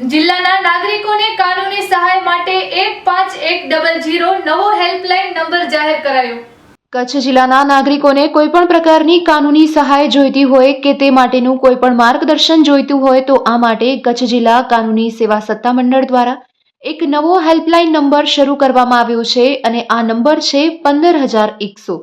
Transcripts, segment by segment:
જિલ્લાના નાગરિકોને કાનૂની સહાય માટે એક પાંચ એક ડબલ જીરો નવો હેલ્પલાઇન નંબર જાહેર કરાયો. કચ્છ જિલ્લાના નાગરિકોને કોઈપણ પ્રકારની કાનૂની સહાય જોઈતી હોય કે તે માટેનું કોઈ પણ માર્ગદર્શન જોઈતું હોય તો આ માટે કચ્છ જિલ્લા કાનૂની સેવા સત્તા મંડળ દ્વારા એક નવો હેલ્પલાઇન નંબર શરૂ કરવામાં આવ્યો છે અને આ નંબર છે પંદર હજાર એકસો.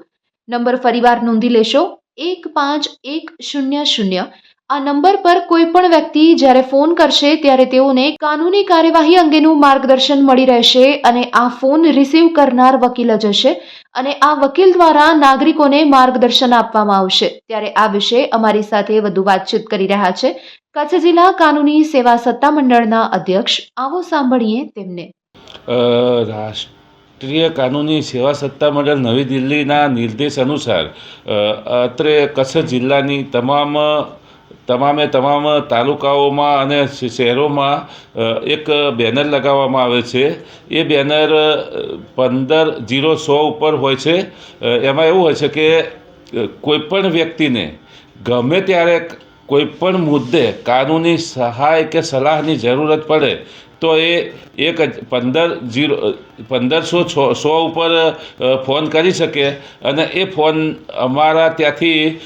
નંબર ફરીવાર નોંધી લેશો. એક પાંચ એક શૂન્ય શૂન્ય આ નંબર પર કોઈ પણ વ્યક્તિ જ્યારે ફોન કરશે ત્યારે તેઓને કાનૂની કાર્યવાહી અંગેનું માર્ગદર્શન મળી રહેશે અને આ ફોન રિસીવ કરનાર વકીલ જ હશે અને આ વકીલ દ્વારા નાગરિકોને માર્ગદર્શન આપવામાં આવશે. ત્યારે આ વિશે અમારી સાથે વધુ વાતચીત કરી રહ્યા છે. કચ્છ જિલ્લા કાનૂની સેવા સત્તામંડળના અધ્યક્ષ. આવો સાંભળીએ તેમને. રાષ્ટ્રીય કાનૂની સેવા સત્તામંડળ નવી દિલ્હીના નિર્દેશ અનુસાર અત્રે કચ્છ જિલ્લાની તમામ તમામે તમામ તાલુકાઓમાં અને શહેરોમાં એક બેનર લગાવવામાં આવે છે. એ બેનર પંદર જીરો સો ઉપર હોય છે. એમાં એવું હોય છે કે કોઈપણ વ્યક્તિને ગમે ત્યારે કોઈપણ મુદ્દે કાનૂની સહાય કે સલાહની જરૂરત પડે તો એ એક પંદર જીરો, પંદરસો સો ઉપર ફોન કરી શકે. અને એ ફોન અમારા ત્યાંથી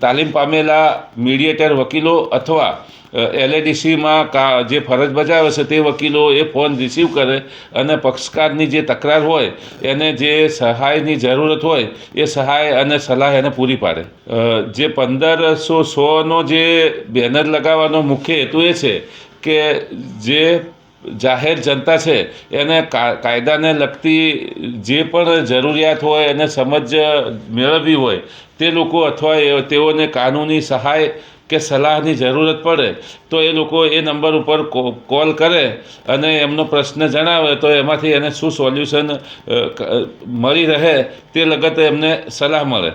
તાલીમ પામેલા મીડિયેટર વકીલો અથવા એલએડીસીમાં કા, જે ફરજ બજાવે છે તે વકીલો એ ફોન રિસીવ કરે અને પક્ષકારની જે તકરાર હોય, એને જે સહાયની જરૂરત હોય, એ સહાય અને સલાહ એને પૂરી પાડે. જે પંદરસો સોનો જે બેનર લગાવવાનો મુખ્ય હેતુ એ છે કે જે જાહેર જનતા છે, એને કાયદાને લગતી જે પણ જરૂરિયાત હોય એને સમજ મેળવવી હોય, તે લોકો અથવા તેઓને કાનૂની સહાય કે સલાહની જરૂરત પડે, તો એ લોકો એ નંબર ઉપર કોલ કરે અને એમનો પ્રશ્ન જણાવે, તો એમાંથી એને શું સોલ્યુશન મળી રહે તે લગત એમને સલાહ મળે.